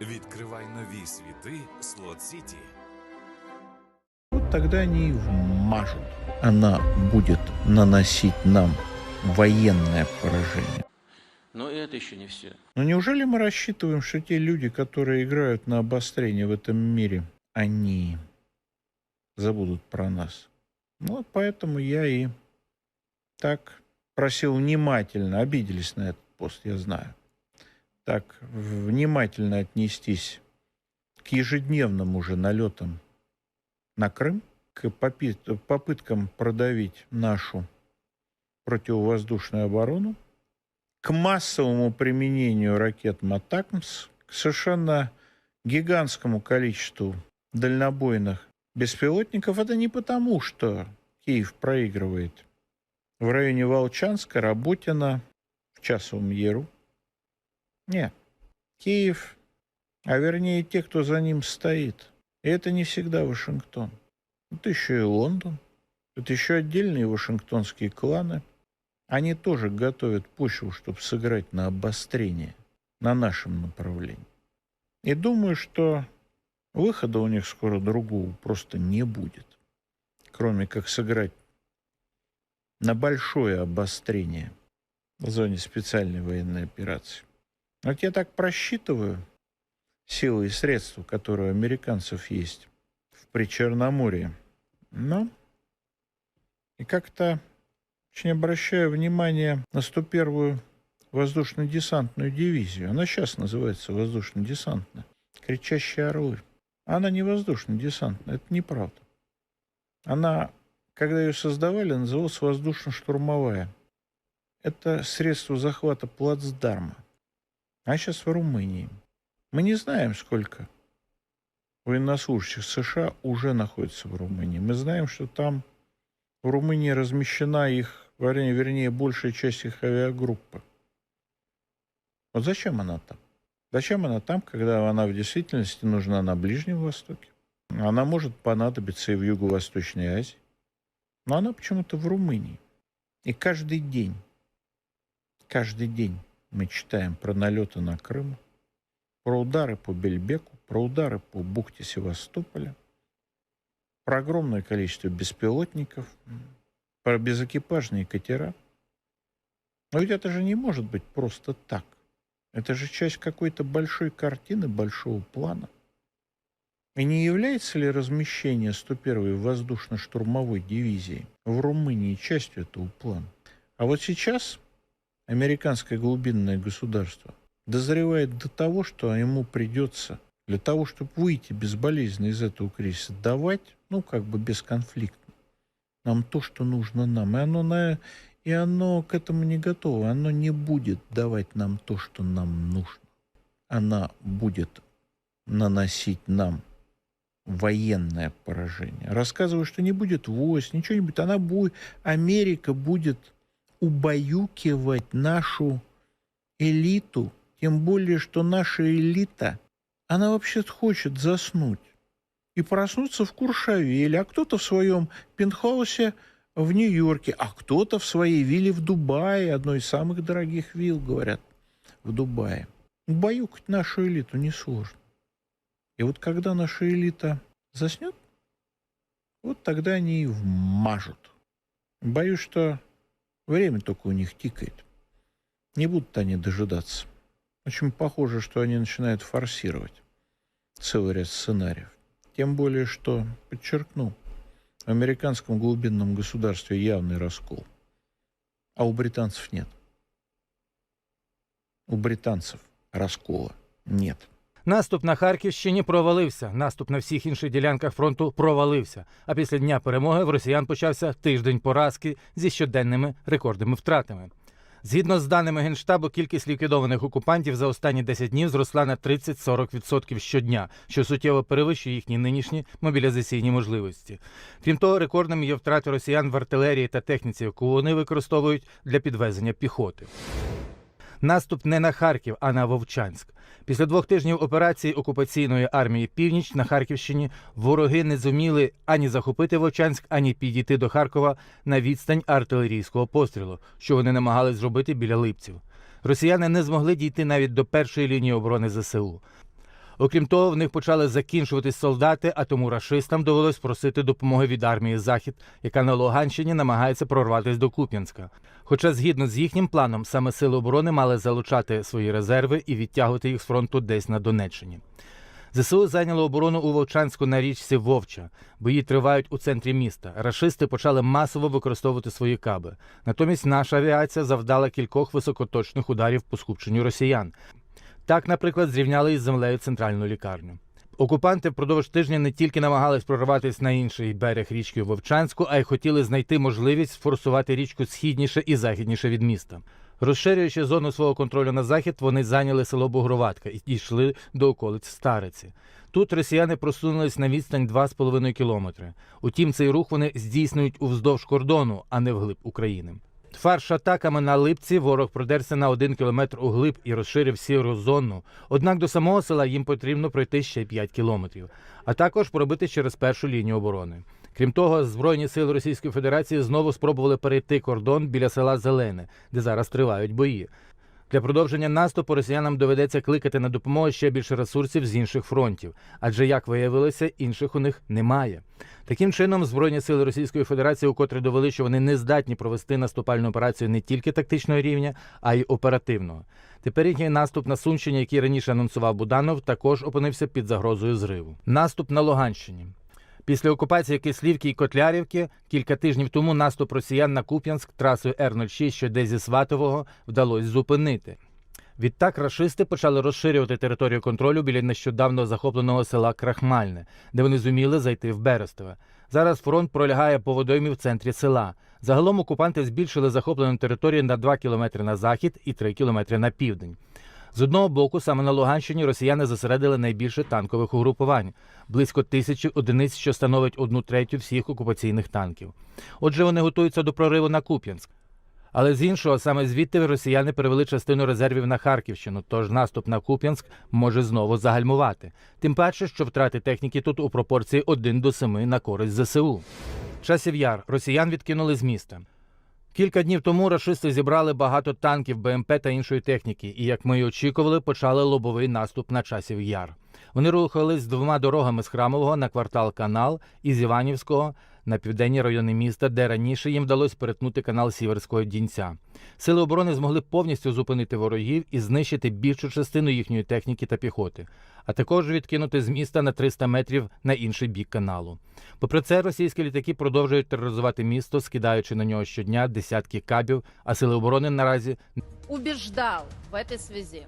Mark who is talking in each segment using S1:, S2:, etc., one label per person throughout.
S1: Відкривай нові світи Слот Сіті.
S2: Вот тогда они и вмажут. Она будет наносить нам военное поражение.
S3: Но и это еще не все.
S2: Но неужели мы рассчитываем, что те люди, которые играют на обострение в этом мире, они забудут про нас? Ну, вот поэтому я и так просил внимательно, обиделись на этот пост, я знаю, так внимательно отнестись к ежедневным уже налетам на Крым, к попыткам продавить нашу противовоздушную оборону, к массовому применению ракет «Матакмс», к совершенно гигантскому количеству дальнобойных беспилотников. Это не потому, что Киев проигрывает в районе Волчанска, Работина, в Часовом Яру. Нет. Киев, а вернее те, кто за ним стоит. И это не всегда Вашингтон. Это еще и Лондон. Это еще отдельные вашингтонские кланы. Они тоже готовят почву, чтобы сыграть на обострение на нашем направлении. И думаю, что выхода у них скоро другого просто не будет, кроме как сыграть на большое обострение в зоне специальной военной операции. Вот я так просчитываю силы и средства, которые у американцев есть в Причерноморье. Но и как-то очень обращаю внимание на 101-ю воздушно-десантную дивизию. Она сейчас называется воздушно-десантная. Кричащие орлы. Она не воздушно-десантная, это неправда. Она, когда ее создавали, называлась воздушно-штурмовая. Это средство захвата плацдарма. А сейчас в Румынии. Мы не знаем, сколько военнослужащих США уже находится в Румынии. Мы знаем, что там в Румынии размещена их, вернее, большая часть их авиагруппы. Вот зачем она там? Зачем она там, когда она в действительности нужна на Ближнем Востоке? Она может понадобиться и в Юго-Восточной Азии. Но она почему-то в Румынии. И каждый день, каждый день мы читаем про налеты на Крым, про удары по Бельбеку, про удары по бухте Севастополя, про огромное количество беспилотников, про безэкипажные катера. Но ведь это же не может быть просто так. Это же часть какой-то большой картины, большого плана. И не является ли размещение 101-й воздушно-штурмовой дивизии в Румынии частью этого плана? А вот сейчас американское глубинное государство дозревает до того, что ему придется для того, чтобы выйти безболезненно из этого кризиса, давать, ну, как бы бесконфликтно, нам то, что нужно нам. И оно, на, и оно к этому не готово. Оно не будет давать нам то, что нам нужно. Она будет наносить нам военное поражение. Рассказываю, что не будет войск, ничего не будет. Она будет, Америка будет убаюкивать нашу элиту, тем более, что наша элита, она вообще хочет заснуть и проснуться в Куршавеле, а кто-то в своем пентхаусе в Нью-Йорке, а кто-то в своей вилле в Дубае, одной из самых дорогих вилл, говорят, в Дубае. Убаюкать нашу элиту несложно. И вот когда наша элита заснет, вот тогда они и вмажут. Боюсь, что время только у них тикает. Не будут они дожидаться. Очень похоже, что они начинают форсировать целый ряд сценариев. Тем более, что, подчеркну, в американском глубинном государстве явный раскол. А у британцев нет. У британцев раскола нет.
S4: Наступ на Харківщині провалився. Наступ на всіх інших ділянках фронту провалився. А після дня перемоги в росіян почався тиждень поразки зі щоденними рекордними втратами. Згідно з даними Генштабу, кількість ліквідованих окупантів за останні 10 днів зросла на 30-40% щодня, що суттєво перевищує їхні нинішні мобілізаційні можливості. Крім того, рекордними є втрати росіян в артилерії та техніці, яку вони використовують для підвезення піхоти. Наступ не на Харків, а на Вовчанськ. Після двох тижнів операції окупаційної армії Північ на Харківщині вороги не зуміли ані захопити Вовчанськ, ані підійти до Харкова на відстань артилерійського пострілу, що вони намагались зробити біля липців. Росіяни не змогли дійти навіть до першої лінії оборони ЗСУ. Окрім того, в них почали закінчуватись солдати, а тому рашистам довелось просити допомоги від армії Захід, яка на Луганщині намагається прорватися до Куп'янська. Хоча, згідно з їхнім планом, саме сили оборони мали залучати свої резерви і відтягувати їх з фронту десь на Донеччині. ЗСУ зайняло оборону у Вовчанську на річці Вовча. Бої тривають у центрі міста. Рашисти почали масово використовувати свої каби. Натомість наша авіація завдала кількох високоточних ударів по скупченню росіян. Так, наприклад, зрівняли із землею центральну лікарню. Окупанти впродовж тижня не тільки намагались прорватися на інший берег річки Вовчанську, а й хотіли знайти можливість форсувати річку східніше і західніше від міста. Розширюючи зону свого контролю на захід, вони зайняли село Бугроватка і дійшли до околиць Стариці. Тут росіяни просунулись на відстань 2,5 кілометри. Утім, цей рух вони здійснюють уздовж кордону, а не вглиб України. Фарш атаками на липці ворог продерся на один кілометр углиб і розширив сіру зону. Однак до самого села їм потрібно пройти ще 5 кілометрів, а також пробити через першу лінію оборони. Крім того, Збройні сили Російської Федерації знову спробували перейти кордон біля села Зелене, де зараз тривають бої. Для продовження наступу росіянам доведеться кликати на допомогу ще більше ресурсів з інших фронтів, адже, як виявилося, інших у них немає. Таким чином, Збройні сили Російської Федерації укотре довели, що вони не здатні провести наступальну операцію не тільки тактичного рівня, а й оперативного. Тепер їхній наступ на Сумщині, який раніше анонсував Буданов, також опинився під загрозою зриву. Наступ на Луганщині. Після окупації Кислівки і Котлярівки кілька тижнів тому наступ росіян на Куп'янськ трасою Р-06, що йде зі Сватового, вдалося зупинити. Відтак рашисти почали розширювати територію контролю біля нещодавно захопленого села Крахмальне, де вони зуміли зайти в Берестове. Зараз фронт пролягає по водоймі в центрі села. Загалом окупанти збільшили захоплену територію на 2 кілометри на захід і 3 кілометри на південь. З одного боку, саме на Луганщині росіяни зосередили найбільше танкових угрупувань близько тисячі одиниць, що становить одну третю всіх окупаційних танків. Отже, вони готуються до прориву на Куп'янськ. Але з іншого, саме звідти росіяни перевели частину резервів на Харківщину, тож наступ на Куп'янськ може знову загальмувати. Тим паче, що втрати техніки тут у пропорції 1 до 7 на користь ЗСУ. Часів яр росіян відкинули з міста. Кілька днів тому рашисти зібрали багато танків, БМП та іншої техніки, і, як ми й очікували, почали лобовий наступ на часів яр. Вони рухались двома дорогами з Храмового на квартал Канал і з Іванівського на південні райони міста, де раніше їм вдалося перетнути канал Сіверського Дінця. Сили оборони змогли повністю зупинити ворогів і знищити більшу частину їхньої техніки та піхоти, а також відкинути з міста на 300 метрів на інший бік каналу. Попри це, російські літаки продовжують тероризувати місто, скидаючи на нього щодня десятки кабів, а сили оборони наразі
S5: убеждал в этой связи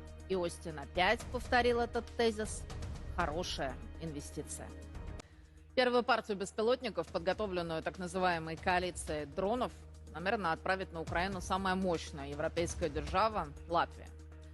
S5: и Остин опять повторил этот тезис, хорошая инвестиция. Первую партию беспилотников, подготовленную так называемой коалицией дронов, намерена отправить на Украину самая мощная европейская держава – Латвия.